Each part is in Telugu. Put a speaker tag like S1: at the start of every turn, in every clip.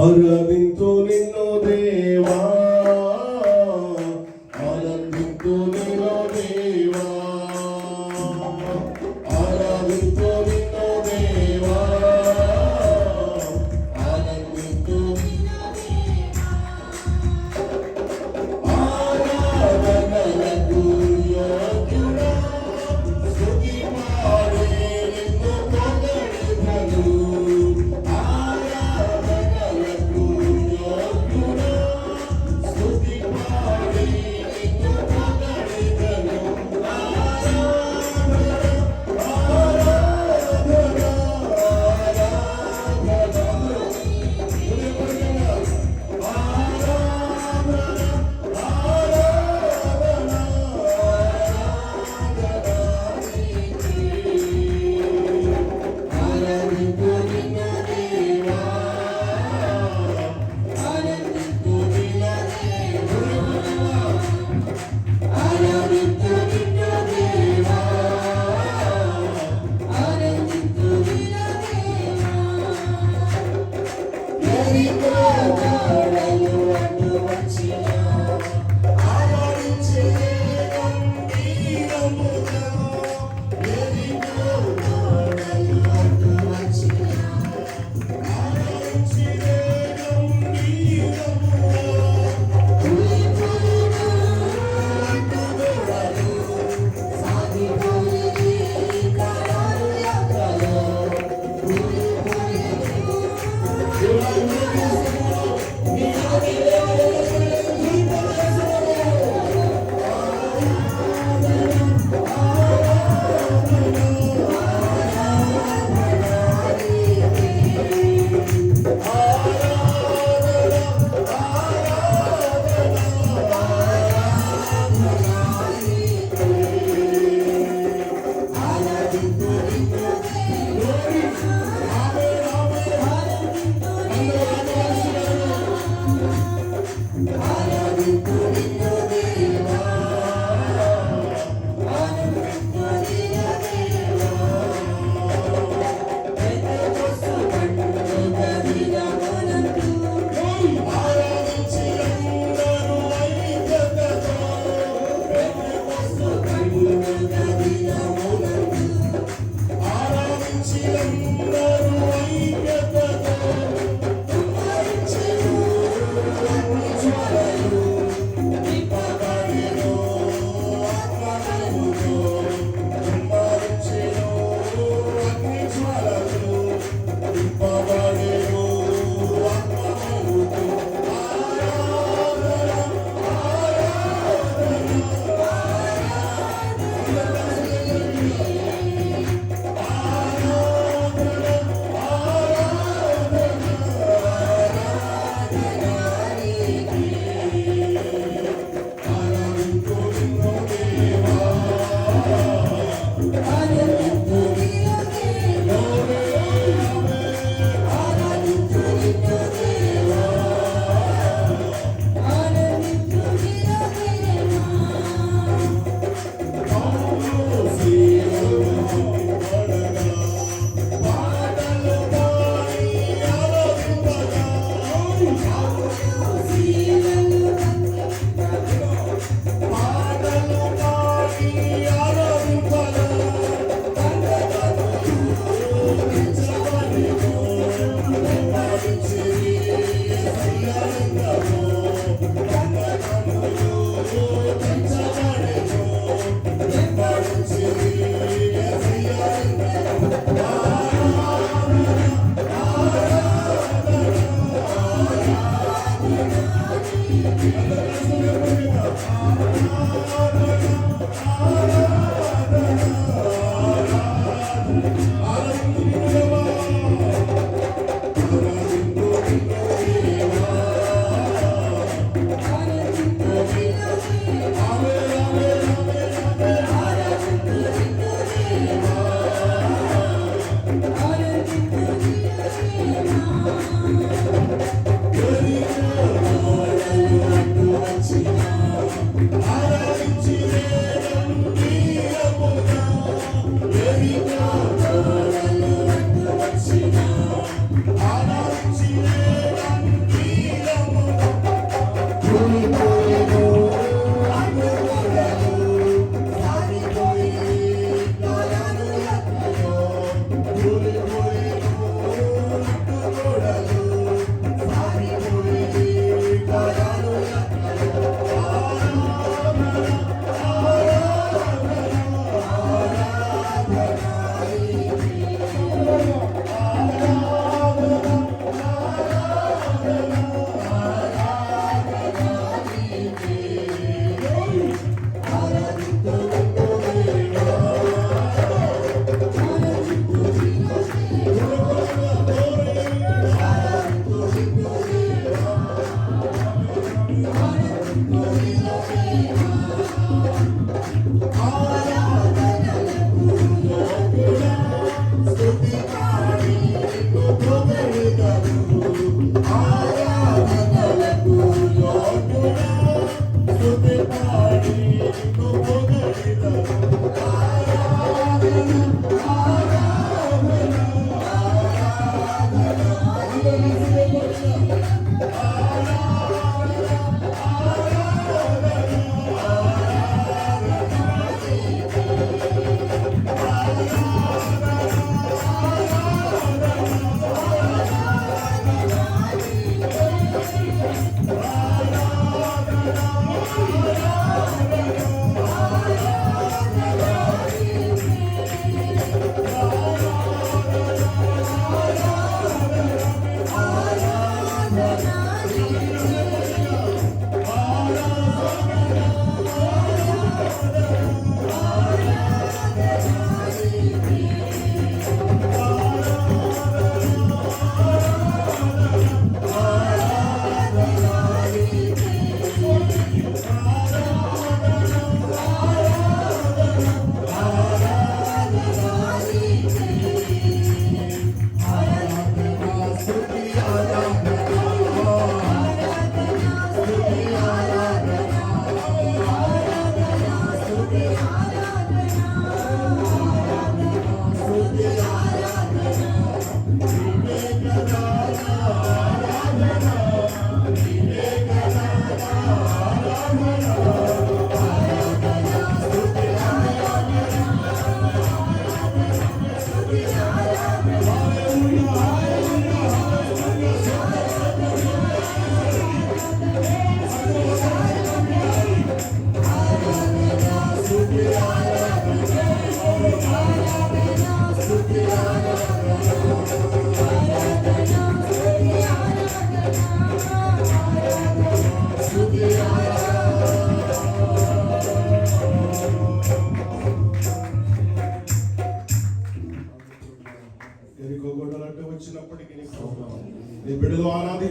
S1: ఆరాధింతు నిన్ను దేవా.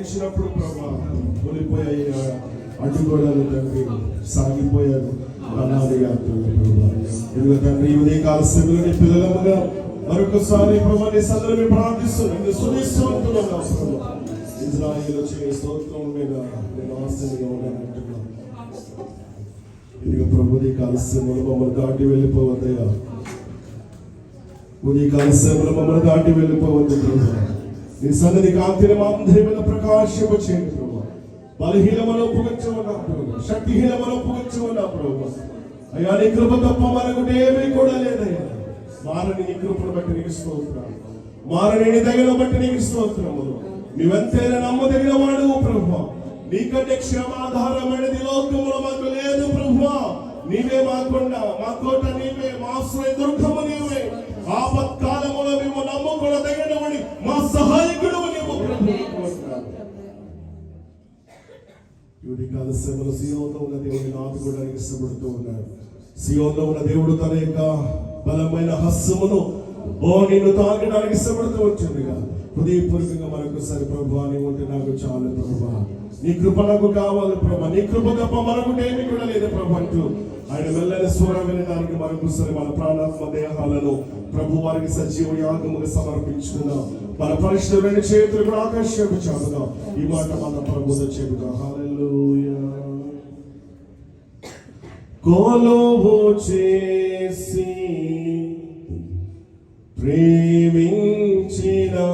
S1: ఆరాధించినప్పుడు ప్రభా కూలిపోయాయి అడ్డుగోడలు తండ్రి సాగిపోయారు. అనాది ప్రభా. తండ్రి ఉదయ ఉదయకాల సమయంలో నీ పిల్లలముగా మరొకసారి ప్రభా నీ సదరు ప్రార్థిస్తున్నాను నీ సునిస్తూ ఉంటున్నాను ప్రభా. ఇజ్రాయిల్ వచ్చే స్తోత్రం మీద నేను ఆశ్చర్యంగా ఉన్నానంటున్నాను. ఇదిగో ప్రభు నీ కాల మమ్మల్ని దాటి వెళ్ళిపోవద్దయ్యా. ఉదయకాల సేవలు మమ్మల్ని దాటి వెళ్ళిపోవద్దు ప్రభు. నీ సన్నిధి కాంతిని మా అందరి మీద ప్రకాశింప చేయండి ప్రభు. బలహీనమలో పొగచ్చమన్నా ప్రభు. శక్తిహీనమలో పొగచ్చమన్నా ప్రభు. అయ్యా నీ కృప తప్ప మనకు ఏమీ కూడా లేదయ్యా. మారని నీ కృపను బట్టి నీకు స్తోత్రాలు మారని నీ దయను బట్టి నీకు స్తోత్రములు నువ్వెంతైనా నమ్మదగిన వాడు ప్రభు. నీకంటే క్షమాధారమైనది లోకములో మాకు లేదు ప్రభు. నీవే మాకుండా మా తోట నీవే మా ఆశ్రయ దుర్గము నీవే. ఆపత్కాలములో మేము నమ్ముకునదగినవని మా సహాయకుడు నీవు. ప్రభు యువతికాల శ్రమలు సియోలో ఉన్న దేవుని నాటుకోవడానికి ఇష్టపడుతూ ఉన్నాడు. సియోలో ఉన్న దేవుడు తన యొక్క బలమైన హస్సమును ఓ నిన్ను తాకడానికి ఇష్టపడుతూ వచ్చిందిగా. హృదయపూర్వకంగా మరొకసారి ప్రభా నీ ఉంటే నాకు చాలు ప్రభా. నీ కృప నాకు కావాలి ప్రభా. నీ కృప తప్ప మరొకటి ఏమి కూడా లేదు ప్రభా అంటూ ఆయన మెల్లని స్వరం వినడానికి మరొకసారి మన ప్రాణాత్మ దేహాలను ప్రభు వారికి సజీవ యాగముగా సమర్పించుకుందాం. మన పరిశుభ్రమైన చేతులు కూడా ఆకర్షించాముగా ఈ మాట మన ప్రభు చెబుతా హల్లెలూయా. కొలువు చేసి ప్రేమించినా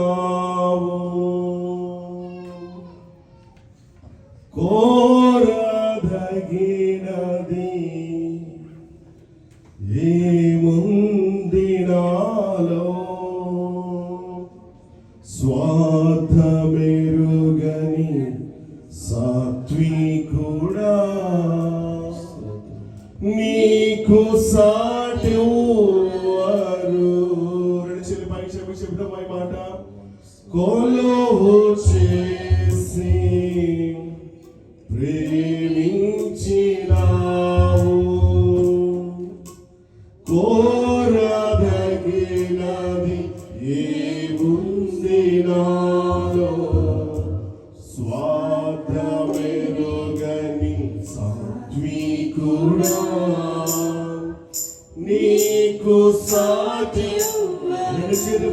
S1: నీకు సాటి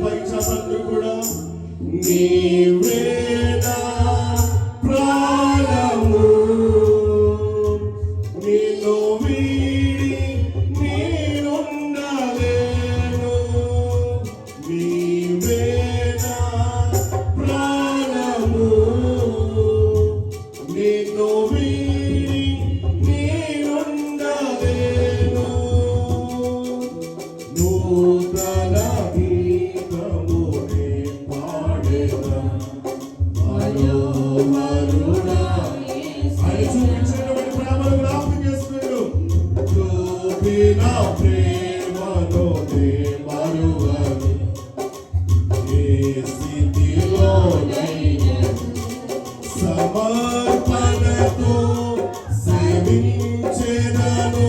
S1: పైకి చెప్పండి కూడా నీవేనా సేవించెదను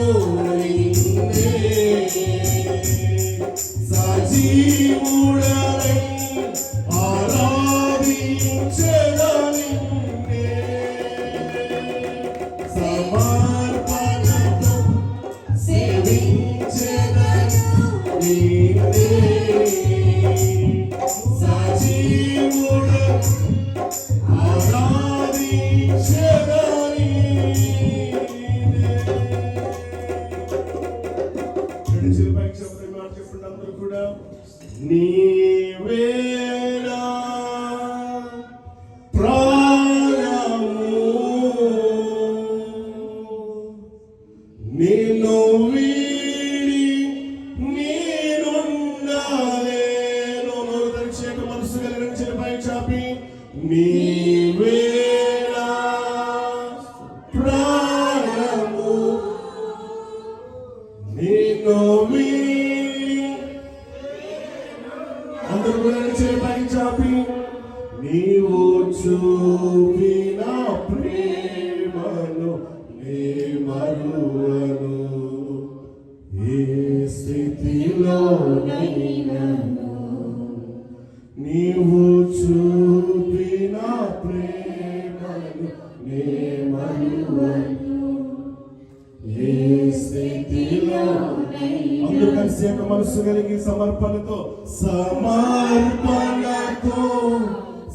S1: మనసు కలిగి సమర్పణతో సమర్పణతో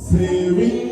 S1: సేవించేదను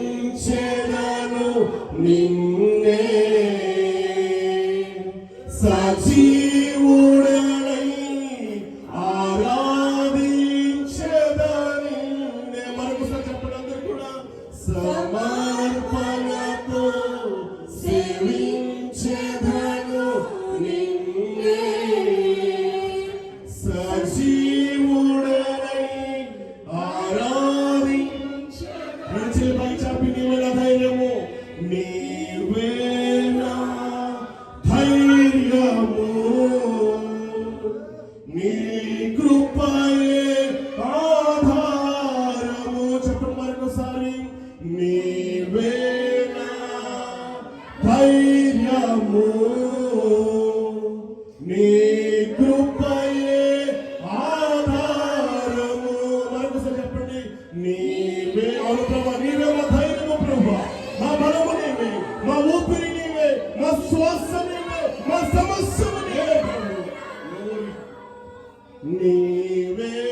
S1: me.